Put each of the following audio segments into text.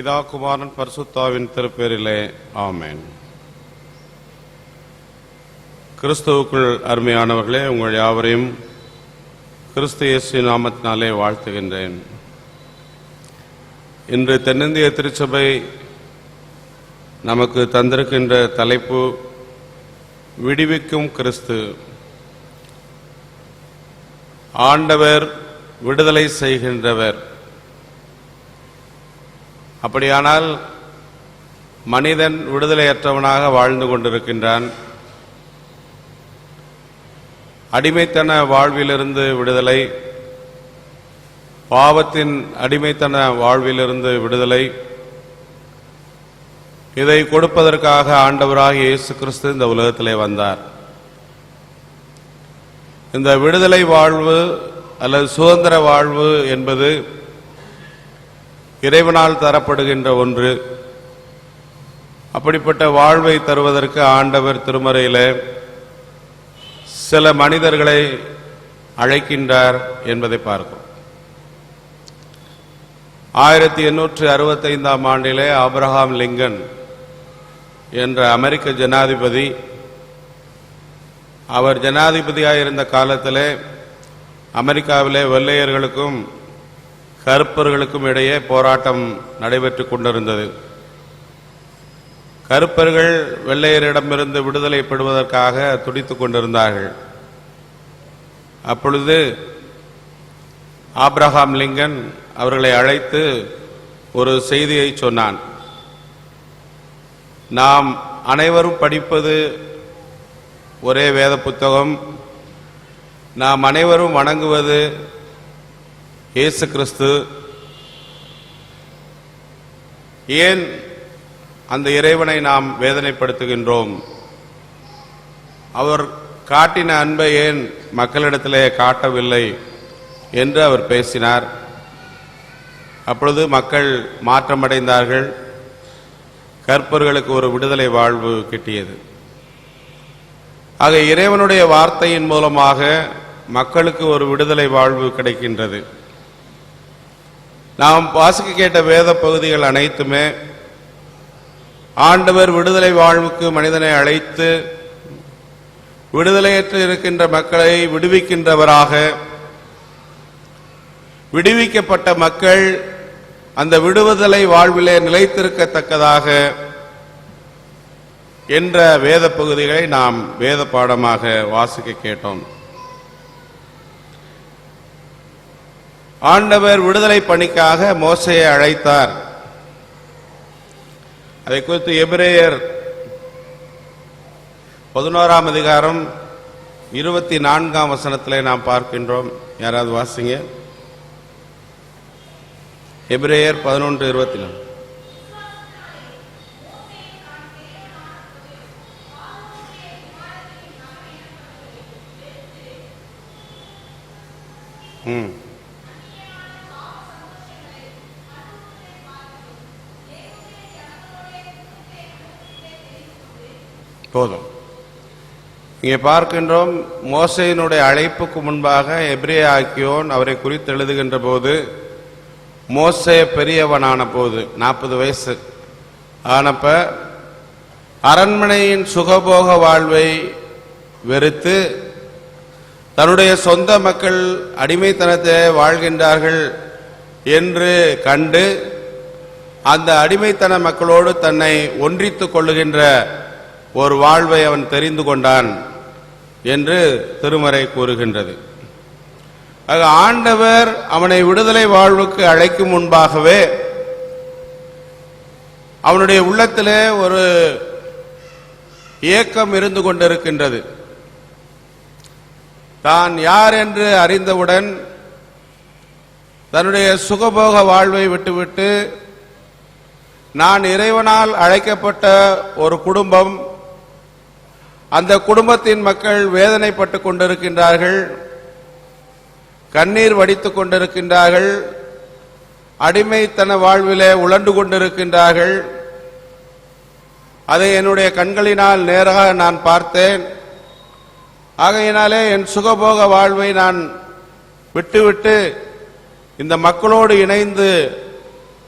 பிதா குமாரன் பரிசுத்தாவின் திருப்பேரிலே. ஆமேன். கிறிஸ்துவுக்குள் அருமையானவர்களே உங்கள் யாவரையும் கிறிஸ்து இயேசு நாமத்தினாலே வாழ்த்துகின்றேன். இன்று தென்னிந்திய திருச்சபை நமக்கு தந்திருக்கின்ற தலைப்பு விடுவிக்கும் கிறிஸ்து. ஆண்டவர் விடுதலை செய்கின்றவர். அப்படியானால் மனிதன் விடுதலையற்றவனாக வாழ்ந்து கொண்டிருக்கின்றான். அடிமைத்தன வாழ்விலிருந்து விடுதலை பாவத்தின் அடிமைத்தன வாழ்விலிருந்து விடுதலை. இதை கொடுப்பதற்காக ஆண்டவராக இயேசு கிறிஸ்து இந்த உலகத்திலே வந்தார். இந்த விடுதலை வாழ்வு அல்லது சுதந்திர வாழ்வு என்பது இறைவனால் தரப்படுகின்ற ஒன்று. அப்படிப்பட்ட வாழ்வை தருவதற்கு ஆண்டவர் திருமறையிலே சில மனிதர்களை அழைக்கின்றார் என்பதை பார்க்கும். ஆயிரத்தி எண்ணூற்று அறுபத்தைந்தாம் ஆண்டிலே ஆபிரகாம் லிங்கன் என்ற அமெரிக்க ஜனாதிபதி அவர் ஜனாதிபதியாக இருந்த காலத்திலே அமெரிக்காவிலே வெள்ளையர்களுக்கும் கருப்பர்களுக்கும் இடையே போராட்டம் நடைபெற்று கொண்டிருந்தது. கருப்பர்கள் வெள்ளையரிடமிருந்து விடுதலை பெறுவதற்காக துடித்துக் கொண்டிருந்தார்கள். அப்பொழுது ஆப்ரஹாம் லிங்கன் அவர்களை அழைத்து ஒரு செய்தியை சொன்னான். நாம் அனைவரும் படிப்பது ஒரே வேத புத்தகம் நாம் அனைவரும் வணங்குவது இயேசு கிறிஸ்து ஏன் அந்த இறைவனை நாம் வேதனைப்படுத்துகின்றோம்? அவர் காட்டின அன்பை ஏன் மக்களிடத்திலே காட்டவில்லை என்று அவர் பேசினார். அப்பொழுது மக்கள் மாற்றமடைந்தார்கள். கற்பர்களுக்கு ஒரு விடுதலை வாழ்வு கிட்டியது. ஆக இறைவனுடைய வார்த்தையின் மூலமாக மக்களுக்கு ஒரு விடுதலை வாழ்வு கிடைக்கின்றது. நாம் வாசிக்க கேட்ட வேத பகுதிகள் அனைத்துமே ஆண்டவர் விடுதலை வாழ்வுக்கு மனிதனை அழைத்து விடுதலையற்று இருக்கின்ற மக்களை விடுவிக்கின்றவராக விடுவிக்கப்பட்ட மக்கள் அந்த விடுதலை வாழ்விலே நிலைத்திருக்கத்தக்கதாக என்ற வேத பகுதிகளை நாம் வேத பாடமாக வாசிக்க கேட்டோம். ஆண்டவர் விடுதலை பணிக்காக மோசையை அழைத்தார். அதை குறித்து எபிரேயர் பதினோராம் அதிகாரம் இருபத்தி நான்காம் வசனத்திலே நாம் பார்க்கின்றோம். யாராவது வாசிங்க? எபிரேயர் பதினொன்று இருபத்தி நாலு ம். போதும். இங்கே பார்க்கின்றோம் மோசையினுடைய அழைப்புக்கு முன்பாக எப்ரே ஆக்கியோன் அவரை குறித்து எழுதுகின்ற போது மோசே பெரியவனான போது நாற்பது வயசு ஆனப்ப அரண்மனையின் சுகபோக வாழ்வை வெறுத்து தன்னுடைய சொந்த மக்கள் அடிமைத்தனத்தை வாழ்கின்றார்கள் என்று கண்டு அந்த அடிமைத்தன மக்களோடு தன்னை ஒன்றித்துக் கொள்ளுகின்ற ஒரு வாழ்வை அவன் தெரிந்து கொண்டான் என்று திருமறை கூறுகின்றது. ஆக ஆண்டவர் அவனை விடுதலை வாழ்வுக்கு அழைக்கும் முன்பாகவே அவனுடைய உள்ளத்திலே ஒரு ஏக்கம் இருந்து கொண்டிருக்கின்றது. தான் யார் என்று அறிந்தவுடன் தன்னுடைய சுகபோக வாழ்வை விட்டுவிட்டு நான் இறைவனால் அழைக்கப்பட்ட ஒரு குடும்பம் அந்த குடும்பத்தின் மக்கள் வேதனைப்பட்டு கொண்டிருக்கின்றார்கள். கண்ணீர் வடித்துக் கொண்டிருக்கின்றார்கள். அடிமைத்தன வாழ்விலே உழண்டு கொண்டிருக்கின்றார்கள். அதை என்னுடைய கண்களினால் நேராக நான் பார்த்தேன். ஆகையினாலே என் சுகபோக வாழ்வை நான் விட்டுவிட்டு இந்த மக்களோடு இணைந்து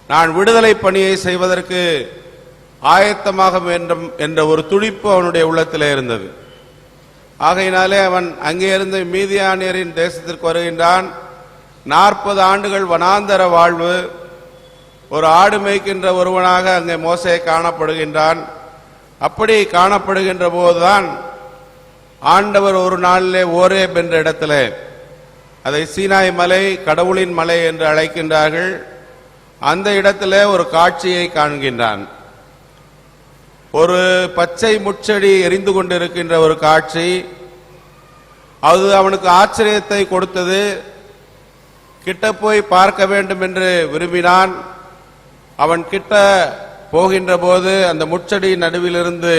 நான் விடுதலை பணியை செய்வதற்கு ஆயத்தமாக வேண்டும் என்ற ஒரு துடிப்பு அவனுடைய உள்ளத்திலே இருந்தது. ஆகையினாலே அவன் அங்கே இருந்து மீதியானியரின் தேசத்திற்கு வருகின்றான். நாற்பது ஆண்டுகள் வனாந்தர வாழ்வு. ஒரு ஆடு மேய்க்கின்ற ஒருவனாக அங்கே மோசே காணப்படுகின்றான். அப்படி காணப்படுகின்ற போதுதான் ஆண்டவர் ஒரு நாளிலே ஓரேப் என்ற இடத்திலே அதை சீனாய் மலை கடவுளின் மலை என்று அழைக்கின்றார்கள். அந்த இடத்திலே ஒரு காட்சியை காண்கின்றான். ஒரு பச்சை முச்செடி எரிந்து கொண்டிருக்கின்ற ஒரு காட்சி. அது அவனுக்கு ஆச்சரியத்தை கொடுத்தது. கிட்ட போய் பார்க்க வேண்டும் என்று விரும்பினான். அவன் கிட்ட போகின்ற போது அந்த முச்செடி நடுவிலிருந்து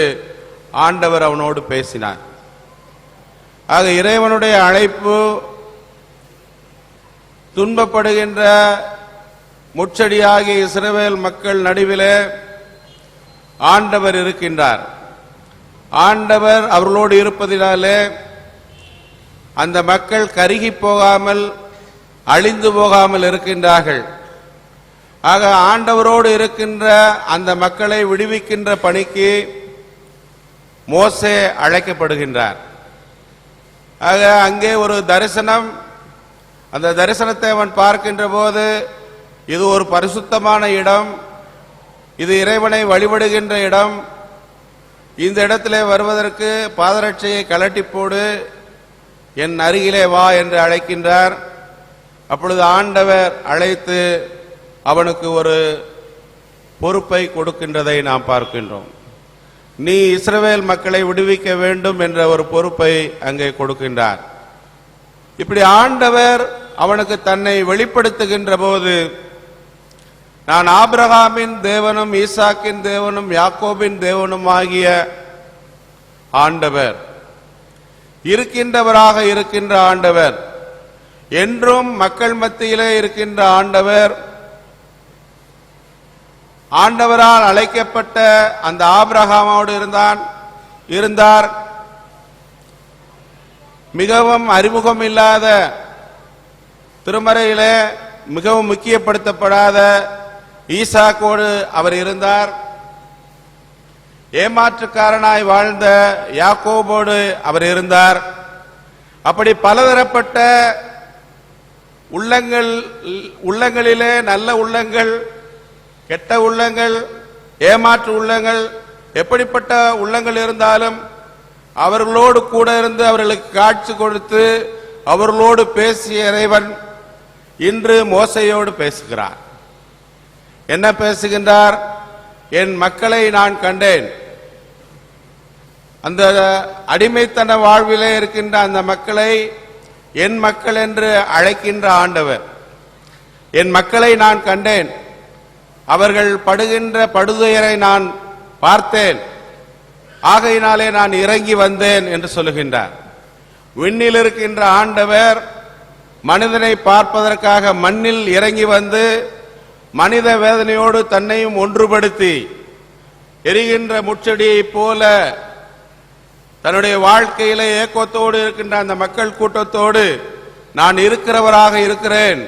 ஆண்டவர் அவனோடு பேசினார். ஆக இறைவனுடைய அழைப்பு துன்பப்படுகின்ற முச்செடியாகிய இஸ்ரேல் மக்கள் நடுவிலே ஆண்டவர் இருக்கின்றார். ஆண்டவர் அவர்களோடு இருப்பதினாலே அந்த மக்கள் கருகி போகாமல் அழிந்து போகாமல் இருக்கின்றார்கள். ஆக ஆண்டவரோடு இருக்கின்ற அந்த மக்களை விடுவிக்கின்ற பணிக்கு மோசே அழைக்கப்படுகின்றார். ஆக அங்கே ஒரு தரிசனம் அந்த தரிசனத்தை அவன் பார்க்கின்ற போது இது ஒரு பரிசுத்தமான இடம். இது இறைவனை வழிபடுகின்ற இடம். இந்த இடத்திலே வருவதற்கு பாதரட்சையை கலட்டி போடு என் அருகிலே வா என்று அழைக்கின்றார். அப்பொழுது ஆண்டவர் அழைத்து அவனுக்கு ஒரு பொறுப்பை கொடுக்கின்றதை நாம் பார்க்கின்றோம். நீ இஸ்ரவேல் மக்களை விடுவிக்க வேண்டும் என்ற ஒரு பொறுப்பை அங்கே கொடுக்கின்றார். இப்படி ஆண்டவர் அவனுக்கு தன்னை வெளிப்படுத்துகின்ற போது நான் ஆபிரகாமின் தேவனும் ஈசாக்கின் தேவனும் யாக்கோபின் தேவனும் ஆகிய ஆண்டவர். இருக்கின்றவராக இருக்கின்ற ஆண்டவர். என்றும் மக்கள் மத்தியிலே இருக்கின்ற ஆண்டவர். ஆண்டவரால் அழைக்கப்பட்ட அந்த ஆபிரகாமோடு இருந்தான் இருந்தார். மிகவும் அறிமுகம் இல்லாத திருமறையிலே மிகவும் முக்கியப்படுத்தப்படாத ஈசாக்கோடு அவர் இருந்தார். ஏமாற்றுக்காரனாய் வாழ்ந்த யாக்கோபோடு அவர் இருந்தார். அப்படி பலதரப்பட்ட உள்ளங்கள் உள்ளங்களிலே நல்ல உள்ளங்கள் கெட்ட உள்ளங்கள் ஏமாற்று உள்ளங்கள் எப்படிப்பட்ட உள்ளங்கள் இருந்தாலும் அவர்களோடு கூட இருந்து அவர்களுக்கு காட்சி கொடுத்து அவர்களோடு பேசிய இறைவன் இன்று மோசையோடு பேசுகிறார். என்ன பேசுகின்றார்? என் மக்களை நான் கண்டேன். அந்த அடிமைத்தன வாழ்விலே இருக்கின்ற அந்த மக்களை என் மக்கள் என்று அழைக்கின்ற ஆண்டவர். என் மக்களை நான் கண்டேன். அவர்கள் படுகின்ற படுதுயரை நான் பார்த்தேன். ஆகையினாலே நான் இறங்கி வந்தேன் என்று சொல்லுகின்றார். விண்ணில் இருக்கின்ற ஆண்டவர் மனிதனை பார்ப்பதற்காக மண்ணில் இறங்கி வந்து மனித வேதனையோடு தன்னையும் ஒன்றுபடுத்தி எரிகின்ற முச்செடியைப் போல தன்னுடைய வாழ்க்கையில ஏக்கத்தோடு இருக்கின்ற அந்த மக்கள் கூட்டத்தோடு நான் இருக்கிறவராக இருக்கிறேன்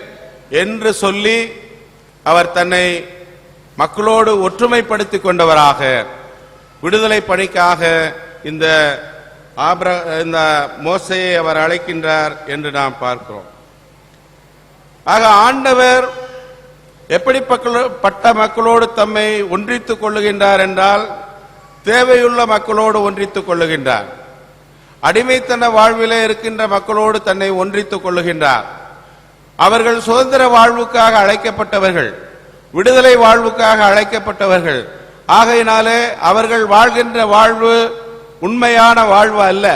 என்று சொல்லி அவர் தன்னை மக்களோடு ஒற்றுமைப்படுத்திக் கொண்டவராக விடுதலை பணிக்காக இந்த ஆபர இந்த மோசையை அவர் அழைக்கின்றார் என்று நாம் பார்க்கிறோம். ஆக ஆண்டவர் எப்படி பட்ட மக்களோடு தம்மை ஒன்றித்துக் கொள்ளுகின்றார் என்றால் தேவையுள்ள மக்களோடு ஒன்றித்துக் கொள்ளுகின்றார். அடிமைத்தன வாழ்விலே இருக்கின்ற மக்களோடு தன்னை ஒன்றித்துக் கொள்ளுகின்றார். அவர்கள் சுதந்திர வாழ்வுக்காக அழைக்கப்பட்டவர்கள் விடுதலை வாழ்வுக்காக அழைக்கப்பட்டவர்கள். ஆகையினாலே அவர்கள் வாழ்கின்ற வாழ்வு உண்மையான வாழ்வு அல்ல.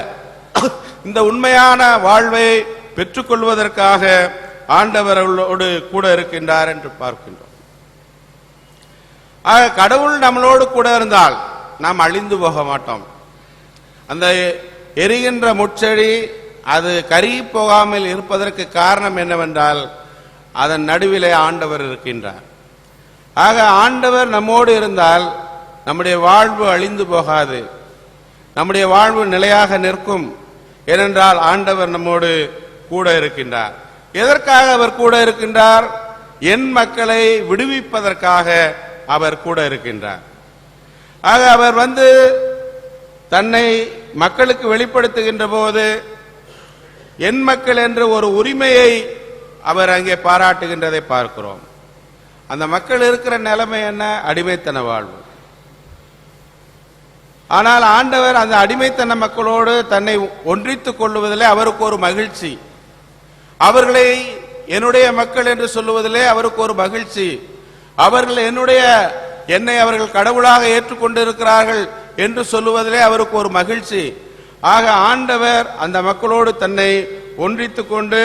இந்த உண்மையான வாழ்வை பெற்றுக்கொள்வதற்காக ஆண்டவர்களோடு கூட இருக்கின்றார் என்று பார்க்கின்றோம். ஆக கடவுள் நம்மளோடு கூட இருந்தால் நாம் அழிந்து போக மாட்டோம். அந்த எரிகின்ற முச்செடி அது கருகி போகாமல் இருப்பதற்கு காரணம் என்னவென்றால் அதன் நடுவிலே ஆண்டவர் இருக்கின்றார். ஆக ஆண்டவர் நம்மோடு இருந்தால் நம்முடைய வாழ்வு அழிந்து போகாது. நம்முடைய வாழ்வு நிலையாக நிற்கும். ஏனென்றால் ஆண்டவர் நம்மோடு கூட இருக்கின்றார். எதற்காக அவர் கூட இருக்கின்றார்? என் மக்களை விடுவிப்பதற்காக அவர் கூட இருக்கின்றார். ஆக அவர் வந்து தன்னை மக்களுக்கு வெளிப்படுத்துகின்ற போது என் மக்கள் என்ற ஒரு உரிமையை அவர் அங்கே பாராட்டுகின்றதை பார்க்கிறோம். அந்த மக்கள் இருக்கிற நிலைமை என்ன? அடிமைத்தன வாழ்வு. ஆனால் ஆண்டவர் அந்த அடிமைத்தன மக்களோடு தன்னை ஒன்றித்துக் கொள்ளுவதிலே அவருக்கு ஒரு மகிழ்ச்சி. அவர்களை என்னுடைய மக்கள் என்று சொல்லுவதிலே அவருக்கு ஒரு மகிழ்ச்சி. அவர்கள் என்னுடைய என்னை அவர்கள் கடவுளாக ஏற்றுக்கொண்டிருக்கிறார்கள் என்று சொல்லுவதிலே அவருக்கு ஒரு மகிழ்ச்சி. ஆக ஆண்டவர் அந்த மக்களோடு தன்னை ஒன்றித்து கொண்டு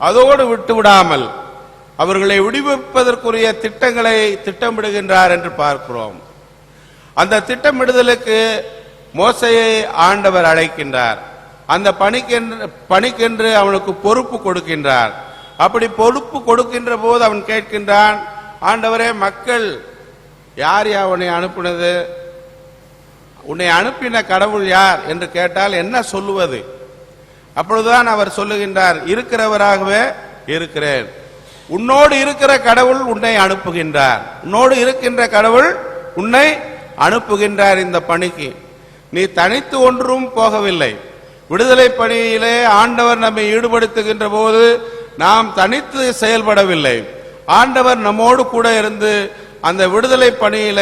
அதோடு விட்டு விடாமல் அவர்களை விடுவிப்பதற்குரிய திட்டங்களை திட்டமிடுகின்றார் என்று பார்க்கிறோம். அந்த திட்டமிடுதலுக்கு மோசையை ஆண்டவர் அழைக்கின்றார். அந்த பணிக்கென்று பணிக்கென்று அவனுக்கு பொறுப்பு கொடுக்கின்றார். அப்படி பொறுப்பு கொடுக்கின்ற போது அவன் கேட்கின்றான் ஆண்டவரே மக்கள் யார் யா உன்னை அனுப்பினது? உன்னை அனுப்பின கடவுள் யார்? என்று கேட்டால் என்ன சொல்லுவது? அப்பொழுதுதான் அவர் சொல்லுகின்றார் இருக்கிறவராகவே இருக்கிறேன். உன்னோடு இருக்கிற கடவுள் உன்னை அனுப்புகின்றார். உன்னோடு இருக்கின்ற கடவுள் உன்னை அனுப்புகின்றார் இந்த பணிக்கு. நீ தனித்து ஒன்றும் போகவில்லை. விடுதலை பணியிலே ஆண்டவர் நம்மை ஈடுபடுத்துகின்ற போது நாம் தனித்து செயல்படவில்லை. ஆண்டவர் நம்மோடு கூட இருந்து அந்த விடுதலை பணியில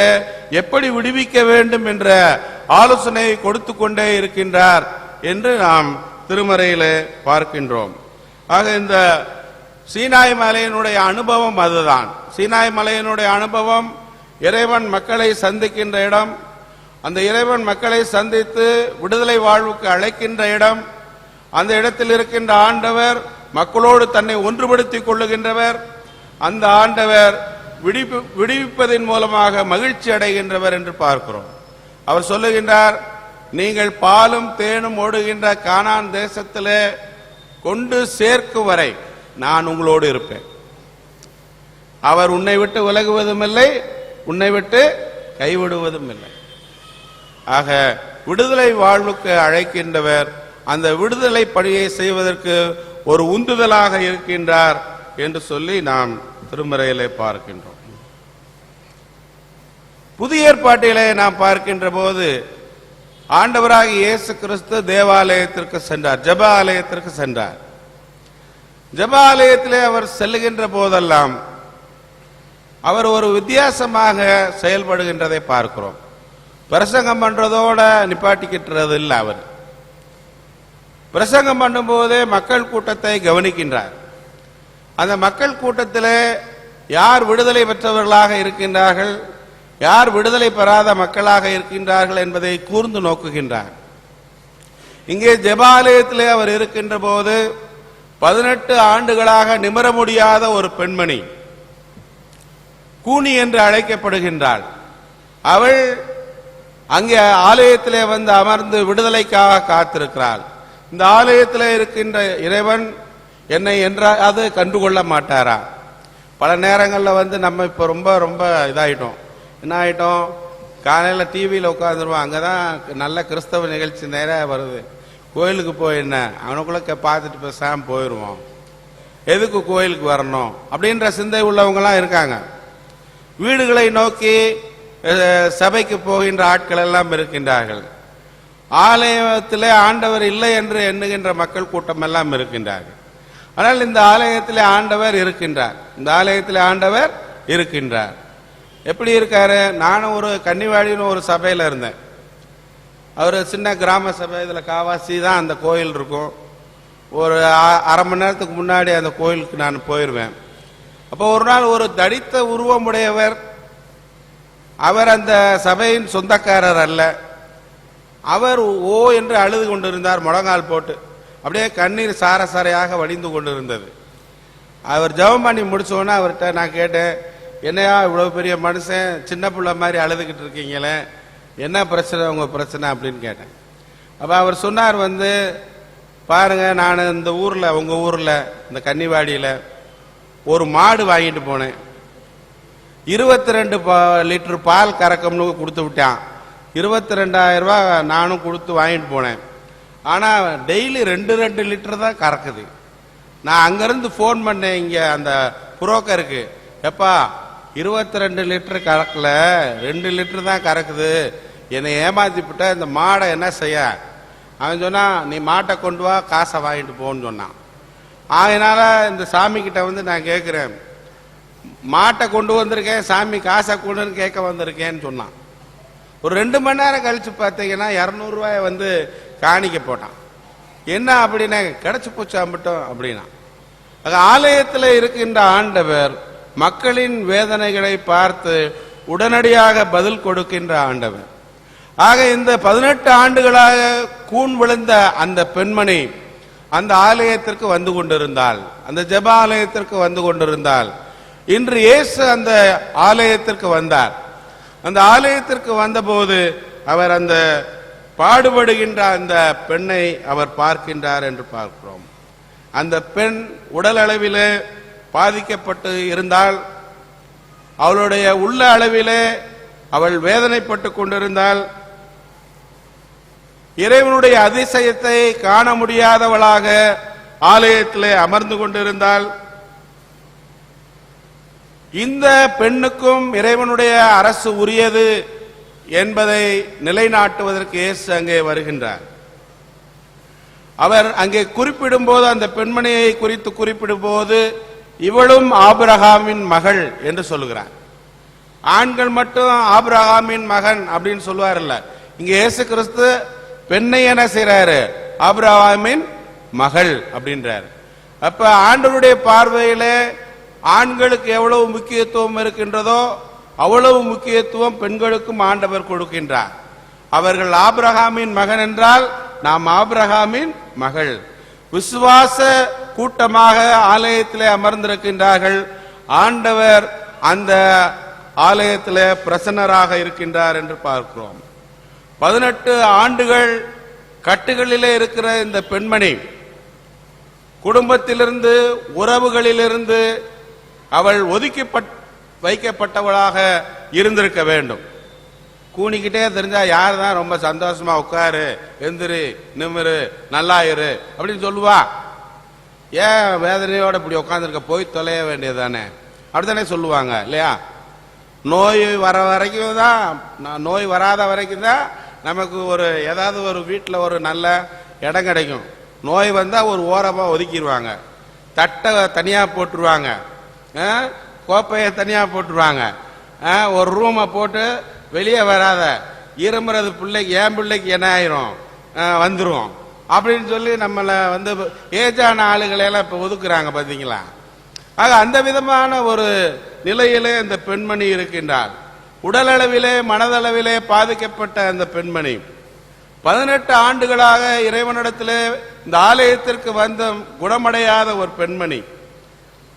எப்படி விடுவிக்க வேண்டும் என்ற ஆலோசனையை கொடுத்து கொண்டே இருக்கின்றார் என்று நாம் திருமறையில பார்க்கின்றோம். ஆக இந்த சீனாய் மலையினுடைய அனுபவம் அதுதான். சீனாய் மலையினுடைய அனுபவம் இறைவன் மக்களை சந்திக்கின்ற இடம் அந்த இறைவன் மக்களை சந்தித்து விடுதலை வாழ்வுக்கு அழைக்கின்ற இடம் அந்த இடத்தில் இருக்கின்ற ஆண்டவர் மக்களோடு தன்னை ஒன்றுபடுத்திக் கொள்ளுகின்றவர் அந்த ஆண்டவர் விடுவிப்பதன் மூலமாக மகிழ்ச்சி அடைகின்றவர் என்று பார்க்கிறோம். அவர் சொல்லுகின்றார் நீங்கள் பாலும் தேனும் ஓடுகின்ற கானான் தேசத்திலே கொண்டு சேர்க்கும் வரை நான் உங்களோடு இருப்பேன். அவர் உன்னை விட்டு விலகுவதும் இல்லை உன்னை விட்டு கைவிடுவதும் இல்லை ஆக விடுதலை வாழ்வுக்கு அழைக்கின்றவர் அந்த விடுதலை பணியை செய்வதற்கு ஒரு உந்துதலாக இருக்கின்றார் என்று சொல்லி நாம் திருமறையிலே பார்க்கின்றோம். புதிய ஏற்பாட்டிலே நாம் பார்க்கின்ற போது ஆண்டவராக இயேசு கிறிஸ்து தேவாலயத்திற்கு சென்றார் ஜெப ஆலயத்திற்கு சென்றார். ஜெப ஆலயத்திலே அவர் செல்லுகின்ற போதெல்லாம் அவர் ஒரு வித்தியாசமாக செயல்படுகின்றதை பார்க்கிறோம். பிரசங்கம் பண்றதோட நிப்பாட்டிக்கிட்டுறது இல்லை அவர். பிரசங்கம் பண்ணும்போதே மக்கள் கூட்டத்தை கவனிக்கின்றார். அந்த மக்கள் கூட்டத்திலே யார் விடுதலை பெற்றவர்களாக இருக்கின்றார்கள் யார் விடுதலை பெறாத மக்களாக இருக்கின்றார்கள் என்பதை கூர்ந்து நோக்குகின்றார். இங்கே ஜெபாலயத்திலே அவர் இருக்கின்ற போது பதினெட்டு ஆண்டுகளாக நிமிர முடியாத ஒரு பெண்மணி கூனி என்று அழைக்கப்படுகின்றாள். அவள் அங்கே ஆலயத்திலே வந்து அமர்ந்து விடுதலைக்காக காத்திருக்கிறாள். இந்த ஆலயத்திலே இருக்கின்ற இறைவன் என்னை என்றாவது கண்டுகொள்ள மாட்டாரா? பல நேரங்களில் வந்து நம்ம இப்போ ரொம்ப ரொம்ப இதாயிட்டோம். என்ன ஆகிட்டோம் காலையில் டிவியில் உட்காந்துருவோம் அங்கே தான் நல்ல கிறிஸ்தவ நிகழ்ச்சி நேராக வருது. கோயிலுக்கு போய் என்ன? அவனுக்குள்ள பார்த்துட்டு பேசாமல் போயிடுவோம் எதுக்கு கோயிலுக்கு வரணும்? அப்படின்ற சிந்தை உள்ளவங்களாம் இருக்காங்க. வீடுகளை நோக்கி சபைக்கு போகின்ற ஆட்கள் எல்லாம் இருக்கின்றார்கள். ஆலயத்திலே ஆண்டவர் இல்லை என்று எண்ணுகின்ற மக்கள் கூட்டம் எல்லாம் இருக்கின்றார்கள். ஆனால் இந்த ஆலயத்திலே ஆண்டவர் இருக்கின்றார். இந்த ஆலயத்திலே ஆண்டவர் இருக்கின்றார். எப்படி இருக்காரு? நானும் ஒரு கன்னிவாடின்னு ஒரு சபையில் இருந்தேன். அவர் சின்ன கிராம சபை இதில் காவாசி தான் அந்த கோயில் இருக்கும். ஒரு அ- அரை மணி நேரத்துக்கு முன்னாடி அந்த கோயிலுக்கு நான் போயிடுவேன் அப்போ ஒரு நாள் ஒரு தடித்த உருவமுடையவர் அவர் அந்த சபையின் சொந்தக்காரர் அல்ல. அவர் ஓ என்று அழுது கொண்டிருந்தார் முழங்கால் போட்டு. அப்படியே கண்ணீர் சார சாரையாக வடிந்து கொண்டிருந்தது. அவர் ஜெபம் பண்ணி முடிச்ச அவர்கிட்ட நான் கேட்டேன் என்னையா இவ்வளோ பெரிய மனுஷன் சின்ன பிள்ளை மாதிரி அழுதுகிட்டு இருக்கீங்களே என்ன பிரச்சனை உங்கள் பிரச்சனை? அப்படின்னு கேட்டேன். அப்போ அவர் சொன்னார் வந்து பாருங்கள் நான் இந்த ஊரில் உங்கள் ஊரில் இந்த கன்னிவாடியில் ஒரு மாடு வாங்கிட்டு போனேன். இருபத்தி ரெண்டு லிட்டர் பால் கறக்கம்னு கொடுத்து விட்டான். இருபத்தி ரெண்டாயிரம் ரூபாய் நானும் கொடுத்து வாங்கிட்டு போனேன். ஆனால் டெய்லி ரெண்டு ரெண்டு லிட்டர் தான் கறக்குது. நான் அங்கேருந்து ஃபோன் பண்ணேன் இங்கே அந்த புரோக்கருக்கு. எப்பா இருபத்தி ரெண்டு லிட்டர் கறக்கல ரெண்டு லிட்டர் தான் கறக்குது. என்னை ஏமாத்தி விட்ட இந்த மாடை என்ன செய்ய? அவன் சொன்னான் நீ மாட்டை கொண்டு வா காசை வாங்கிட்டு போன்னு சொன்னான். அதனால் இந்த சாமிக்கிட்ட வந்து நான் கேட்குறேன் மாட்டை கொண்டு வந்திருக்கேன் சாமி காசை கொடுன்னு கேட்க வந்திருக்கேன்னு சொன்னான். ஒரு ரெண்டு மணி நேரம் கழிச்சு பார்த்தீங்கன்னா இரநூறுவாய வந்து காணிக்க போட்டான். என்ன அப்படின்னா கிடச்சி போச்சா மட்டும் அப்படின்னா. அது ஆலயத்தில் இருக்கின்ற ஆண்டவர் மக்களின் வேதனைகளை பார்த்து உடனடியாக பதில் கொடுக்கின்ற ஆண்டவர். ஆக இந்த பதினெட்டு ஆண்டுகளாக கூன் விழுந்த அந்த பெண்மணி அந்த ஆலயத்திற்கு வந்து கொண்டிருந்தாள். அந்த ஜெப ஆலயத்திற்கு வந்து கொண்டிருந்தாள். இன்று இயேசு அந்த ஆலயத்திற்கு வந்தார். அந்த ஆலயத்திற்கு வந்தபோது அவர் அந்த பாடுபடுகின்ற அந்த பெண்ணை அவர் பார்க்கின்றார் என்று பார்க்கிறோம். அந்த பெண் உடல் அளவிலே பாதிக்கப்பட்டு இருந்தால் அவளுடைய உள்ள அளவிலே அவள் வேதனைப்பட்டு கொண்டிருந்தால் இறைவனுடைய அதிசயத்தை காண முடியாதவளாக ஆலயத்திலே அமர்ந்து கொண்டிருந்தாள் இந்த பெண்ணுக்கும் இறைவனுடைய அரசு உரியது என்பதை நிலைநாட்டுவதற்கு இயேசு அங்கே வருகின்றார். அவர் அங்கே குறிப்பிடும் போது அந்த பெண்மணியை குறித்து குறிப்பிடும் போது இவளும் ஆபிரகாமின் மகள் என்று சொல்லுகிறார். ஆண்கள் மட்டும் ஆபிரகாமின் மகன் அப்படின்னு சொல்லுவார்ல. இங்க இயேசு கிறிஸ்து பெண்ணை என்ன செய்கிறாரு ஆபிரகாமின் மகள் அப்படின்றார். அப்ப ஆண்டவருடைய பார்வையிலே ஆண்களுக்கு எவ்வளவு முக்கியத்துவம் இருக்கின்றதோ அவ்வளவு முக்கியத்துவம் பெண்களுக்கும் ஆண்டவர் கொடுக்கின்றார். அவர்கள் ஆப்ரஹாமின் மகன் என்றால் நாம் ஆப்ரஹாமின் மகள். விசுவாச கூட்டமாக ஆலயத்திலே அமர்ந்திருக்கின்றார்கள். ஆண்டவர் அந்த ஆலயத்திலே பிரசன்னராக இருக்கின்றார் என்று பார்க்கிறோம். பதினெட்டு ஆண்டுகள் கட்டுகளிலே இருக்கிற இந்த பெண்மணி குடும்பத்திலிருந்து உறவுகளிலிருந்து அவள் ஒதுக்கப்பட் வைக்கப்பட்டவளாக இருந்திருக்க வேண்டும். கூணிக்கிட்டே தெரிஞ்சா யார் தான் ரொம்ப சந்தோஷமா உட்காரு எந்திரு நிமிரு நல்லாயிரு அப்படின்னு சொல்லுவா. ஏன் வேதனையோட இப்படி உட்காந்துருக்க போய் தொலைய வேண்டியதானே அப்படித்தானே சொல்லுவாங்க இல்லையா? நோய் வர வரைக்கும் தான் நோய் வராத வரைக்கும் தான் நமக்கு ஒரு ஏதாவது ஒரு வீட்டில் ஒரு நல்ல இடம் கிடைக்கும். நோய் வந்தால் ஒரு ஓரமாக ஒதுக்கிடுவாங்க தட்டை தனியாக போட்டுருவாங்க. கோப்பையை தனியாக போட்டுருவாங்க. ஒரு ரூமை போட்டு வெளியே வராத. இருமுறது பிள்ளைக்கு என் பிள்ளைக்கு என்ன ஆயிரும்? வந்துடும் அப்படின்னு சொல்லி நம்மளை வந்து ஏஜான ஆளுகளையெல்லாம் இப்போ ஒதுக்குறாங்க பார்த்தீங்களா ஆக அந்த விதமான ஒரு நிலையிலே அந்த பெண்மணி இருக்கின்றார். உடலளவிலே மனதளவிலே பாதிக்கப்பட்ட அந்த பெண்மணி. பதினெட்டு ஆண்டுகளாக இறைவனிடத்திலே இந்த ஆலயத்திற்கு வந்த குணமடையாத ஒரு பெண்மணி.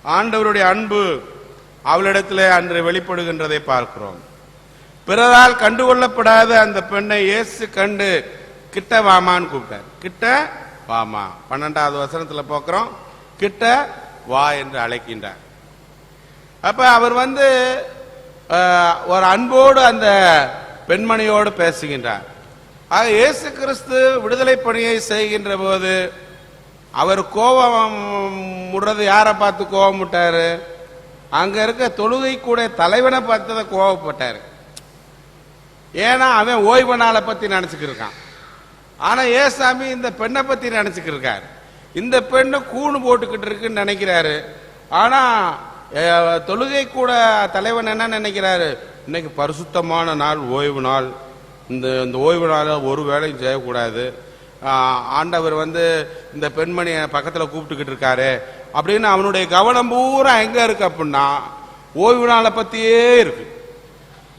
ஆண்டவருடைய அன்பு அவளிடத்திலே அன்று வெளிப்படுகின்றதை பார்க்கிறோம். பிறரால் கண்டுகொள்ளப்படாத அந்த பெண்ணை இயேசு கண்டு கிட்ட வாமான்னு கூப்பிட்டார். கிட்ட வாமா. பன்னெண்டாவது வசனத்துல போக்குறோம் கிட்ட வா என்று அழைக்கின்றார். அப்ப அவர் வந்து ஒரு அன்போடு அந்த பெண்மணியோடு பேசுகின்றார். ஆக இயேசு கிறிஸ்து விடுதலை பணியை செய்கின்ற போது அவர் கோபம் முடுறது யாரை பார்த்து கோபம் விட்டாரு அங்க இருக்க தொழுகை கூட தலைவனை பார்த்து தான் கோபப்பட்டார். ஏன்னா அவன் ஓய்வு நாளை பத்தி நினைச்சுக்கிட்டு இருக்கான் ஆனா ஏசாமி இந்த பெண்ணை பத்தி நினைச்சுக்கிட்டு இருக்காரு இந்த பெண்ணு கூணு போட்டுக்கிட்டு இருக்குன்னு நினைக்கிறாரு. ஆனா தொழுகை கூட தலைவன் என்ன நினைக்கிறாரு? இன்னைக்கு பரிசுத்தமான நாள் ஓய்வு நாள். இந்த இந்த ஓய்வு நாளில் ஒரு வேலையும் செய்யக்கூடாது. ஆண்டவர் வந்து இந்த பெண்மணியை பக்கத்தில் கூப்பிட்டுக்கிட்டு இருக்காரு. அப்படின்னு அவனுடைய கவனம் பூரா எங்கே இருக்கு அப்படின்னா ஓய்வு நாளை பற்றியே இருக்கு.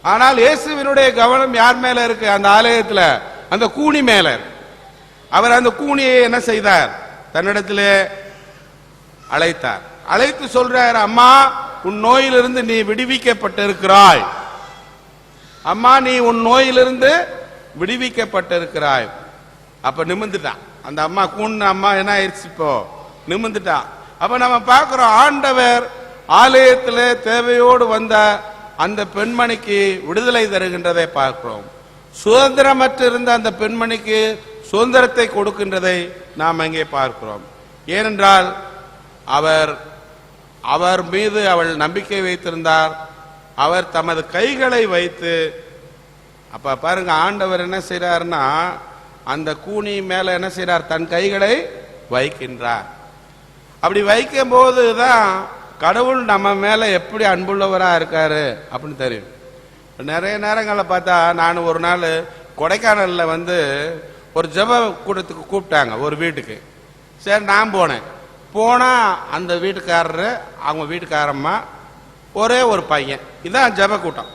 ஆனால் இயேசுவினுடைய கவனம் யார் மேலே இருக்கு? அந்த ஆலயத்தில் அந்த கூனி மேலே இருக்கு. அவர் அந்த கூனியை என்ன செய்தார்? தன்னிடத்திலே அழைத்தார். அழைத்து சொல்றார் அம்மா உன் நோயிலிருந்து நீ விடுவிக்கப்பட்டிருக்கிறாய். அம்மா நீ உன் நோயிலிருந்து விடுவிக்கப்பட்டிருக்கிறாய். அப்போ நிமிந்துட்டான் அந்த அம்மா கூண்ண அம்மா என்ன ஆயிடுச்சு இப்போ? நிமிந்துட்டான் அப்போ நம்ம பார்க்குறோம் ஆண்டவர் ஆலயத்தில் தேவையோடு வந்த அந்த பெண்மணிக்கு விடுதலை தருகின்றதை பார்க்கிறோம். சுதந்திரமற்று இருந்த அந்த பெண்மணிக்கு சுதந்திரத்தை கொடுக்கின்றதை நாம் அங்கே பார்க்கிறோம். ஏனென்றால் அவர் அவர் மீது அவள் நம்பிக்கை வைத்திருந்தார். அவர் தமது கைகளை வைத்து அப்ப பாருங்க ஆண்டவர் என்ன செய்கிறாருன்னா அந்த கூனி மேல என்ன செய்கிறார் தன் கைகளை வைக்கின்றார். அப்படி வைக்கும் போது தான் கடவுள் நம்ம மேல எப்படி அன்புள்ளவராக இருக்காரு அப்படின்னு தெரியும். நிறைய நேரங்களில் பார்த்தா நான் ஒரு நாள் கொடைக்கானலில் வந்து ஒரு ஜெப கூட்டத்துக்கு கூப்பிட்டாங்க ஒரு வீட்டுக்கு. சரி நான் போனேன். போனால் அந்த வீட்டுக்காரரு அவங்க வீட்டுக்காரம்மா ஒரே ஒரு பையன். இதான் ஜப கூட்டம்.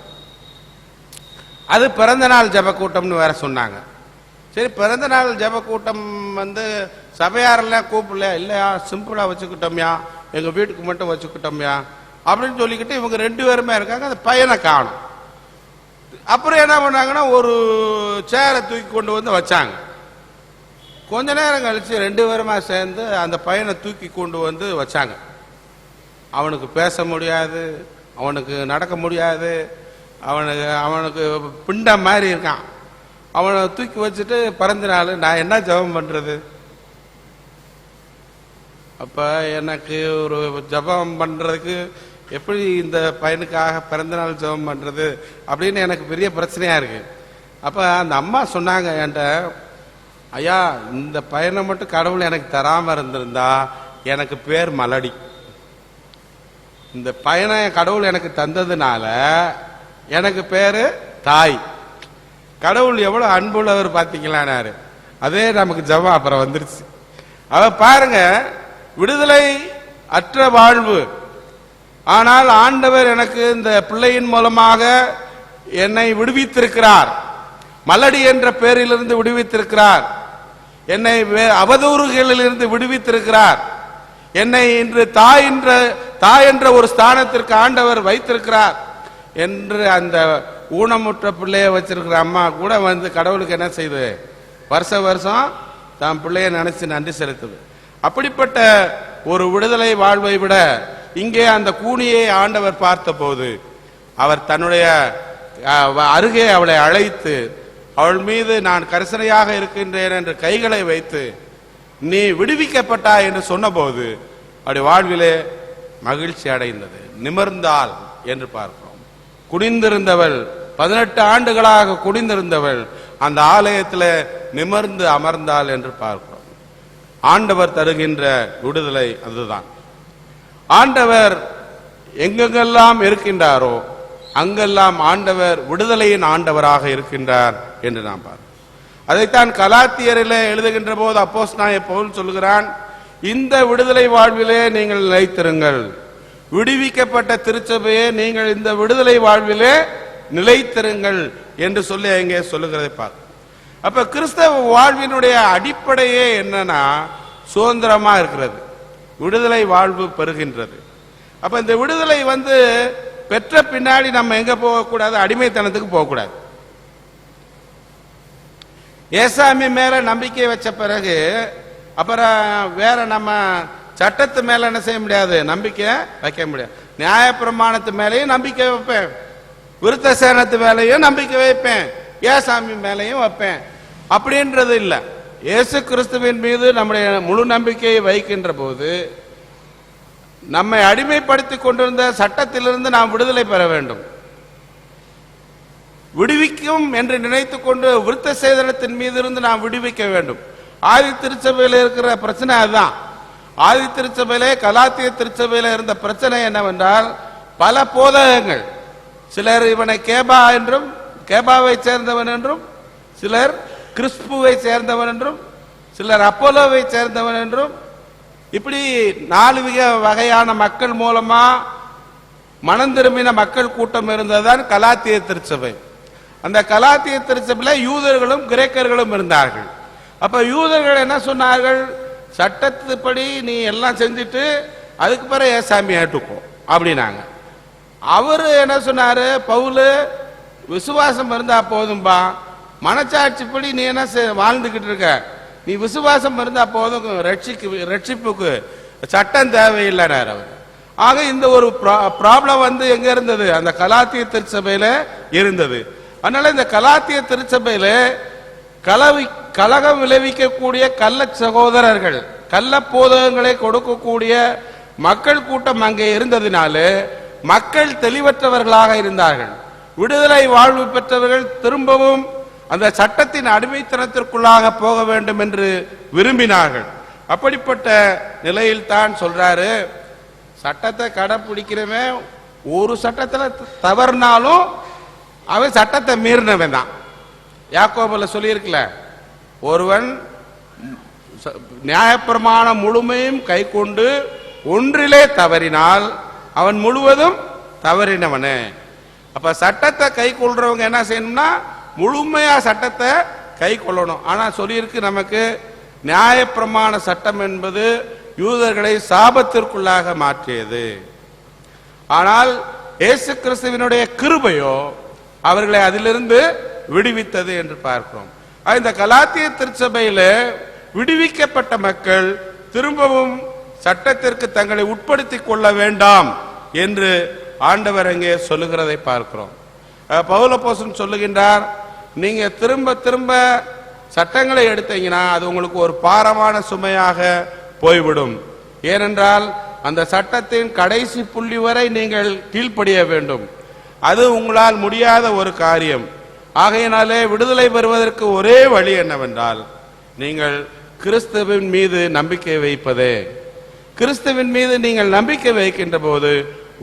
அது பிறந்த நாள் ஜெப கூட்டம்னு வேற சொன்னாங்க. சரி பிறந்த நாள் ஜெப கூட்டம் வந்து சபையாரெல்லாம் கூப்பிடல இல்லையா சிம்பிளாக வச்சுக்கிட்டோம்யா. எங்கள் வீட்டுக்கு மட்டும் வச்சுக்கிட்டோம்யா. அப்படின்னு சொல்லிக்கிட்டு இவங்க ரெண்டு பேருமே இருக்காங்க அந்த பையனை காணும். அப்புறம் என்ன பண்ணாங்கன்னா ஒரு சேரை தூக்கி கொண்டு வந்து வச்சாங்க. கொஞ்ச நேரம் கழித்து ரெண்டு பேருமா சேர்ந்து அந்த பையனை தூக்கி கொண்டு வந்து வச்சாங்க. அவனுக்கு பேச முடியாது அவனுக்கு நடக்க முடியாது அவனுக்கு அவனுக்கு பிண்டம் மாதிரி இருக்கான். அவனை தூக்கி வச்சுட்டு பிறந்த நாள் நான் என்ன ஜெபம் பண்ணுறது அப்போ எனக்கு ஒரு ஜெபம் பண்ணுறதுக்கு எப்படி இந்த பையனுக்காக பிறந்த நாள் ஜெபம் அப்படின்னு எனக்கு பெரிய பிரச்சனையாக இருக்குது அப்போ அந்த அம்மா சொன்னாங்க என்கிட்ட ஐயா இந்த பையனை மட்டும் கடவுள் எனக்கு தராமல் இருந்திருந்தா எனக்கு பேர் மலடி. இந்த பையனை கடவுள் எனக்கு தந்ததுனால எனக்கு பேர் தாய். கடவுள் எவ்வளோ அன்புள்ளவர் பார்த்தீங்களானாரு அதே நமக்கு ஜபம் அப்புறம் வந்துருச்சு. அவ பாருங்க விடுதலை அற்ற வாழ்வு. ஆனால் ஆண்டவர் எனக்கு இந்த பிள்ளையின் மூலமாக என்னை விடுவித்திருக்கிறார். மலடி என்ற பெயரிலிருந்து விடுவித்திருக்கிறார். என்னை வே- அவதூறுகளிலிருந்து விடுவித்திருக்கிறார். என்னை இன்று தாய் என்ற தாய் என்ற ஒரு ஸ்தானத்திற்கு ஆண்டவர் வைத்திருக்கிறார். என்று அந்த ஊனமுற்ற பிள்ளைய வச்சிருக்கிற அம்மா கூட வந்து கடவுளுக்கு என்ன செய்யுது வருஷ வருஷம் தான் பிள்ளைய நினைச்சு நன்றி செலுத்துது. அப்படிப்பட்ட ஒரு விடுதலை வாழ்வை விட இங்கே அந்த கூனியை ஆண்டவர் பார்த்தபோது அவர் தன்னுடைய அருகே அவளை அழைத்து அவள் மீது நான் கரிசனையாக இருக்கின்றேன் என்று கைகளை வைத்து நீ விடுவிக்கப்பட்டாய் என்று சொன்னபோது அவருடைய வாழ்விலே மகிழ்ச்சி அடைந்தது. நிமிர்ந்தாள் என்று பார்க்கிறோம். குனிந்திருந்தவள் பதினெட்டு ஆண்டுகளாக குனிந்திருந்தவள் அந்த ஆலயத்தில் நிமிர்ந்து அமர்ந்தாள் என்று பார்க்கிறோம். ஆண்டவர் தருகின்ற விடுதலை அதுதான். ஆண்டவர் எங்கெங்கெல்லாம் இருக்கின்றாரோ அங்கெல்லாம் ஆண்டவர் விடுதலையின் ஆண்டவராக இருக்கின்றார் என்று நாம் பார்க்கிறோம். அதைத்தான் கலாத்தியரில் எழுதுகின்ற போது அப்போஸ் பவுல் சொல்லுகிறான் இந்த விடுதலை வாழ்விலே நீங்கள் நிலைத்திருங்கள். விடுவிக்கப்பட்ட திருச்சபையே நீங்கள் இந்த விடுதலை வாழ்விலே நிலைத்திருங்கள் என்று சொல்லி அங்கே சொல்லுகிறதை பார்க்கிறோம் அப்ப கிறிஸ்தவ வாழ்வினுடைய அடிப்படையே என்னன்னா சுதந்திரமா இருக்கிறது. விடுதலை வாழ்வு பெறுகின்றது. அப்ப இந்த விடுதலை வந்து பெற்ற பின்னாடி நம்ம எங்க போகக்கூடாது? அடிமைத்தனத்துக்கு போகக்கூடாது. ஏசாமி மேல நம்பிக்கை வச்ச பிறகு அப்புறம் வேற நம்ம சட்டத்து மேல என்ன செய்ய முடியாது? நம்பிக்கை வைக்க முடியாது. நியாயப்பிரமாணத்து மேலேயும் நம்பிக்கை வைப்பேன். விருத்த சேனத்து மேலையும் நம்பிக்கை வைப்பேன். ஏசாமி மேலையும் வைப்பேன். அப்படின்றது இல்லை. இயேசு கிறிஸ்துவின் மீது நம்முடைய முழு நம்பிக்கையை வைக்கின்ற போது நம்மை அடிமைப்படுத்தி கொண்டிருந்த சட்டத்திலிருந்து நாம் விடுதலை பெற வேண்டும். விடுவிக்கும் என்று நினைத்துக்கொண்டு விருத்த சேதனத்தின் மீது இருந்து நாம் விடுவிக்க வேண்டும். ஆதி திருச்சபையில் இருக்கிற பிரச்சனை அதுதான். ஆதி திருச்சபையிலே கலாத்திய திருச்சபையில் இருந்த பிரச்சனை என்னவென்றால் பல போதகங்கள். சிலர் இவனை கேபா என்றும் கேபாவை சேர்ந்தவன் என்றும் சிலர் கிறிஸ்புவை சேர்ந்தவன் என்றும் சிலர் அப்போலோவை சேர்ந்தவன் என்றும். இப்படி நாலு விக வகையான மக்கள் மூலமா மனம் திரும்பின மக்கள் கூட்டம் இருந்ததுதான் கலாத்திய திருச்சபை. அந்த கலாத்திய திருச்சபையில் யூதர்களும் கிரேக்கர்களும் இருந்தார்கள். அப்ப யூதர்கள் என்ன சொன்னார்கள்? சட்டத்துப்படி நீ எல்லாம் செஞ்சுட்டு அதுக்கு பிறகு ஏசாமி ஆட்டுக்கும் அப்படின்னாங்க. அவரு என்ன சொன்னாரு? பவுலு விசுவாசம் இருந்தா போதும்பா. மனச்சாட்சிப்படி நீ என்ன செய்- வாழ்ந்துகிட்டு இருக்க. நீ விசுவாசம் இருந்தா போதும் ரட்சிக்கு ரட்சிப்புக்கு சட்டம் தேவையில்லைனார் அவர். ஆக இந்த ஒரு ப்ராப்ளம் வந்து எங்க இருந்தது? அந்த கலாத்திய திருச்சபையில இருந்தது. அதனால இந்த கலாத்திய திருச்சபையில கலவி கலகம் விளைவிக்கக்கூடிய கள்ள சகோதரர்கள் கள்ள போதகங்களை கொடுக்கக்கூடிய மக்கள் கூட்டம் அங்கே இருந்ததினால மக்கள் தெளிவற்றவர்களாக இருந்தார்கள். விடுதலை வாழ்வு பெற்றவர்கள் திரும்பவும் அந்த சட்டத்தின் அடிமைத்தனத்திற்குள்ளாக போக வேண்டும் என்று விரும்பினார்கள். அப்படிப்பட்ட நிலையில் தான் சொல்றாரு சட்டத்தை கடைப்பிடிக்கிறவன் ஒரு சட்டத்தில் தவறுனாலும் அவன் சட்டத்தை மீறினவன் தான். யாக்கோபில் சொல்லியிருக்கல ஒருவன் நியாயப்பிரமாணம் முழுமையும் கை கொண்டு ஒன்றிலே தவறினால் அவன் முழுவதும் தவறினவனே. அப்ப சட்டத்தை கை கொள்றவங்க என்ன செய்யணும்னா முழுமையா சட்டத்தை கை கொள்ளணும். ஆனா சொல்லியிருக்கு நமக்கு நியாயப்பிரமாண சட்டம் என்பது யூதர்களை சாபத்திற்குள்ளாக மாற்றியது. ஆனால் இயேசு கிறிஸ்துவினுடைய கிருபையோ அவர்களை அதிலிருந்து விடுவித்தது என்று பார்க்கிறோம். இந்த கலாத்திய திருச்சபையில் விடுவிக்கப்பட்ட மக்கள் திரும்பவும் சட்டத்திற்கு தங்களை உட்படுத்திக் கொள்ள வேண்டாம். என்று ஆண்டவர் அங்கே சொல்லுகிறதை பார்க்கிறோம். பவுலப்போசன் சொல்லுகின்றார் நீங்க திரும்ப திரும்ப சட்டங்களை எடுத்தீங்கன்னா அது உங்களுக்கு ஒரு பாரமான சுமையாக போய்விடும். ஏனென்றால் அந்த சட்டத்தின் கடைசி புள்ளி வரை நீங்கள் கீழ்ப்படிய வேண்டும். அது உங்களால் முடியாத ஒரு காரியம். ஆகையினாலே விடுதலை பெறுவதற்கு ஒரே வழி என்னவென்றால் நீங்கள் கிறிஸ்துவின் மீது நம்பிக்கை வைப்பதே. கிறிஸ்துவின் மீது நீங்கள் நம்பிக்கை வைக்கின்ற போது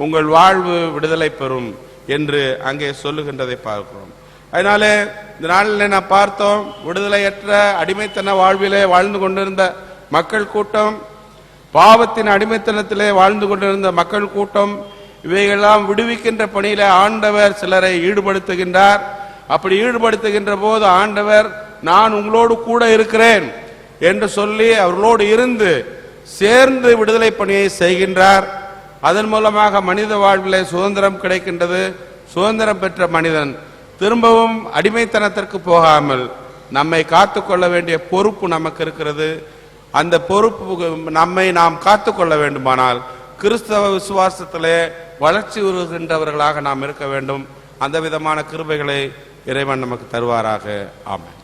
உங்கள் வாழ்வு விடுதலை பெறும் என்று அங்கே சொல்லுகின்றதை பார்க்கிறோம். அதனாலே இந்த நாளில் நான் பார்த்தோம் விடுதலையற்ற அடிமைத்தன வாழ்விலே வாழ்ந்து கொண்டிருந்த மக்கள் கூட்டம் பாவத்தின் அடிமைத்தனத்திலே வாழ்ந்து கொண்டிருந்த மக்கள் கூட்டம் இவைகளெல்லாம் விடுவிக்கின்ற பணியில ஆண்டவர் சிலரை ஈடுபடுத்துகின்றார். அப்படி ஈடுபடுத்துகின்ற போது ஆண்டவர் நான் உங்களோடு கூட இருக்கிறேன் என்று சொல்லி அவர்களோடு இருந்து சேர்ந்து விடுதலை பணியை செய்கின்றார். அதன் மூலமாக மனித வாழ்விலே சுதந்திரம் கிடைக்கின்றது. சுதந்திரம் பெற்ற மனிதன் திரும்பவும் அடிமைத்தனத்திற்கு போகாமல் நம்மை காத்துக்கொள்ள வேண்டிய பொறுப்பு நமக்கு இருக்கிறது. அந்த பொறுப்பு நம்மை நாம் காத்துக்கொள்ள வேண்டுமானால் கிறிஸ்தவ விசுவாசத்திலே வளர்ச்சி உறுகின்றவர்களாக நாம் இருக்க வேண்டும். அந்த விதமான கிருபைகளை இறைவன் நமக்கு தருவாராக. ஆமாம்